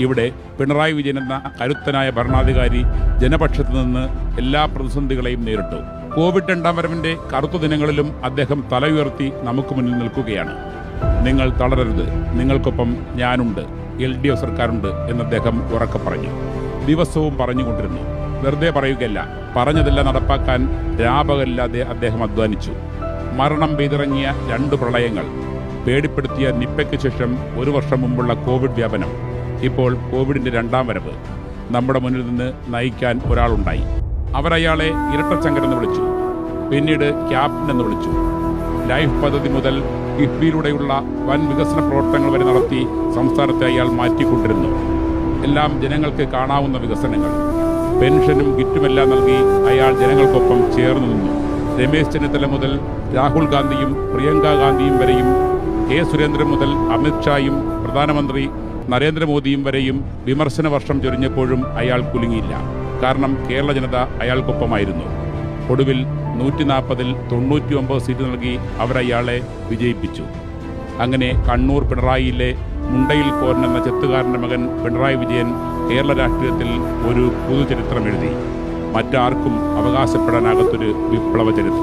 ഇവിടെ പിണറായി വിജയൻ എന്ന കരുത്തനായ ഭരണാധികാരി ജനപക്ഷത്ത് നിന്ന് എല്ലാ പ്രതിസന്ധികളെയും നേരിട്ടു. കോവിഡ് രണ്ടാം വരവിന്റെ കറുത്ത ദിനങ്ങളിലും അദ്ദേഹം തല ഉയർത്തി നമുക്ക് മുന്നിൽ നിൽക്കുകയാണ്. നിങ്ങൾ തളരരുത്. നിങ്ങൾക്കൊപ്പം ഞാനുണ്ട്. എൽ ഡി എഫ് സർക്കാരുണ്ട് എന്ന് അദ്ദേഹം ഉറക്കെ പറഞ്ഞു. ദിവസവും പറഞ്ഞുകൊണ്ടിരുന്നു. വെറുതെ പറയുകയല്ല. പറഞ്ഞതെല്ലാം നടപ്പാക്കാൻ രാപകല്ലാതെ അദ്ദേഹം അധ്വാനിച്ചു. മരണം പെയ്തിറങ്ങിയ രണ്ട് പ്രളയങ്ങൾ. പേടിപ്പെടുത്തിയ നിപ്പയ്ക്ക് ശേഷം ഒരു വർഷം മുമ്പുള്ള കോവിഡ് വ്യാപനം. ഇപ്പോൾ കോവിഡിന്റെ രണ്ടാം വരവ്. നമ്മുടെ മുന്നിൽ നിന്ന് നയിക്കാൻ ഒരാളുണ്ടായി. അവരയാളെ ഇരട്ടച്ചങ്കരെന്ന് വിളിച്ചു. പിന്നീട് ക്യാപ്റ്റൻ എന്ന് വിളിച്ചു. ലൈഫ് പദ്ധതി മുതൽ കിഫ്ബിയിലൂടെയുള്ള വൻ വികസന പ്രവർത്തനങ്ങൾ വരെ നടത്തി സംസ്ഥാനത്തെ അയാൾ മാറ്റിക്കൊണ്ടിരുന്നു. എല്ലാം ജനങ്ങൾക്ക് കാണാവുന്ന വികസനങ്ങൾ. പെൻഷനും കിറ്റുമെല്ലാം നൽകി അയാൾ ജനങ്ങൾക്കൊപ്പം ചേർന്നു നിന്നു. രമേശ് ചെന്നിത്തല മുതൽ രാഹുൽ ഗാന്ധിയും പ്രിയങ്ക ഗാന്ധിയും വരെയും കെ സുരേന്ദ്രൻ മുതൽ അമിത്ഷായും പ്രധാനമന്ത്രി നരേന്ദ്രമോദിയും വരെയും വിമർശന വർഷം ചൊരിഞ്ഞപ്പോഴും അയാൾ കുലുങ്ങിയില്ല. കാരണം കേരള ജനത അയാൾക്കൊപ്പമായിരുന്നു. ഒടുവിൽ നൂറ്റി നാൽപ്പതിൽ തൊണ്ണൂറ്റി ഒമ്പത് സീറ്റ് നൽകി അവരയാളെ വിജയിപ്പിച്ചു. അങ്ങനെ കണ്ണൂർ പിണറായിയിലെ മുണ്ടയിൽ കോരൻ എന്ന ചെത്തുകാരന്റെ മകൻ പിണറായി വിജയൻ കേരള രാഷ്ട്രീയത്തിൽ ഒരു പുതുചരിത്രം എഴുതി. മറ്റാർക്കും അവകാശപ്പെടാനാകത്തൊരു വിപ്ലവ ചരിത്രം.